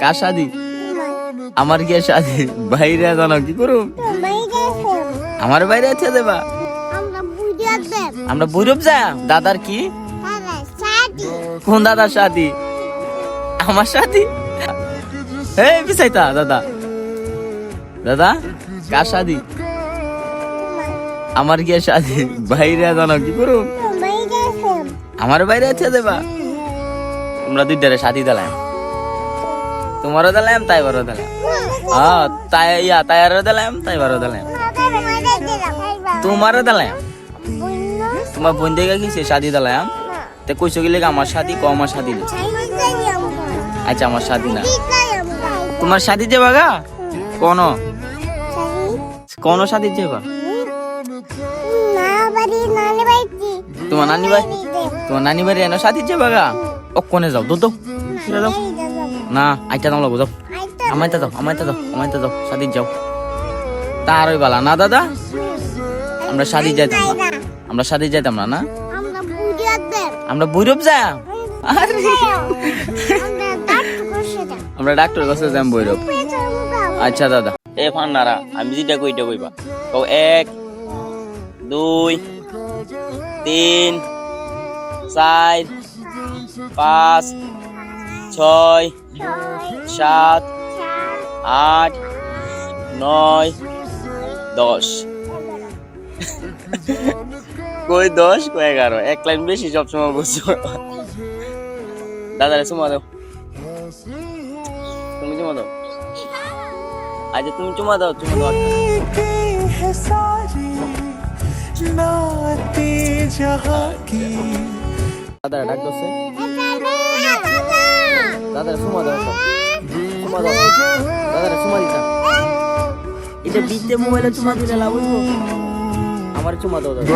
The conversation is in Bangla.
কার শাদি? আমার কি শাদি। বাইরে জানো, কি করুম? আমার বাইরে আছে দেবা আমরা বুঝে দেব। আমরা বৈরব যা। দাদার কি? কোন দাদার শাদি? আমার শাদি? এই বিসাইতা দাদা। দাদা, কার শাদি? আমার কি শাদি। বাইরে জানো, কি করুম? আমার বাইরে আছে দেবা। তোমরা দুইটারে শাদি দিলাম। তোমারও দিলাম তাই বারো দিলাম। হ্যাঁ তাই, ইয়া তাই তাইয়ারও দিলাম তাই বারো দিলাম। তোমারও দিলাম। তোমার বোন দেখে কি সে শাদি দিলাম? তে কইছো গেলে আমার শাদি ক আমার শাদি আচ্ছা আমার শাদি না। তোমার শাদি যাবা গা? কোন কোন শাদি যাবা তোমার নানি ভাই তোমার নানি বাড়ি এনে শাদি যে গা? ও কোনে যাও? দাও। ফিরে দাও। না আইটা দাও লাগো যাও। আমাইতে দাও আমাইতে দাও আমাইতে দাও শাদি যাও। তার ওই বালা না দাদা? আমরা শাদি যাইতাম না। আমরা শাদি যাইতাম না না? আমরা বৈরব যা। আমরা ডাক্তার কাছে যাম বৈরব আচ্ছা দাদা। এ ফান্নারা আমি যেটা কইটা কইবা। কও এক দুই তিন চার পাঁচ ছয় সাত আট নয় দশ। কই দশ? কই এগারো? এক লাইন বেশি সবসময় বুঝছ দাদা সুমা দাও। তুমি চুমা দাও। আচ্ছা তুমি চুমা দাও চুমা দাও। দাদা ডাক দাদার সুমা দাও সুমা দাও। দাদার সুমা দিতাম এটা বিদ্যে মোবাইলে চুমা দিলে লাভ আমার চুমা দাও দাদা।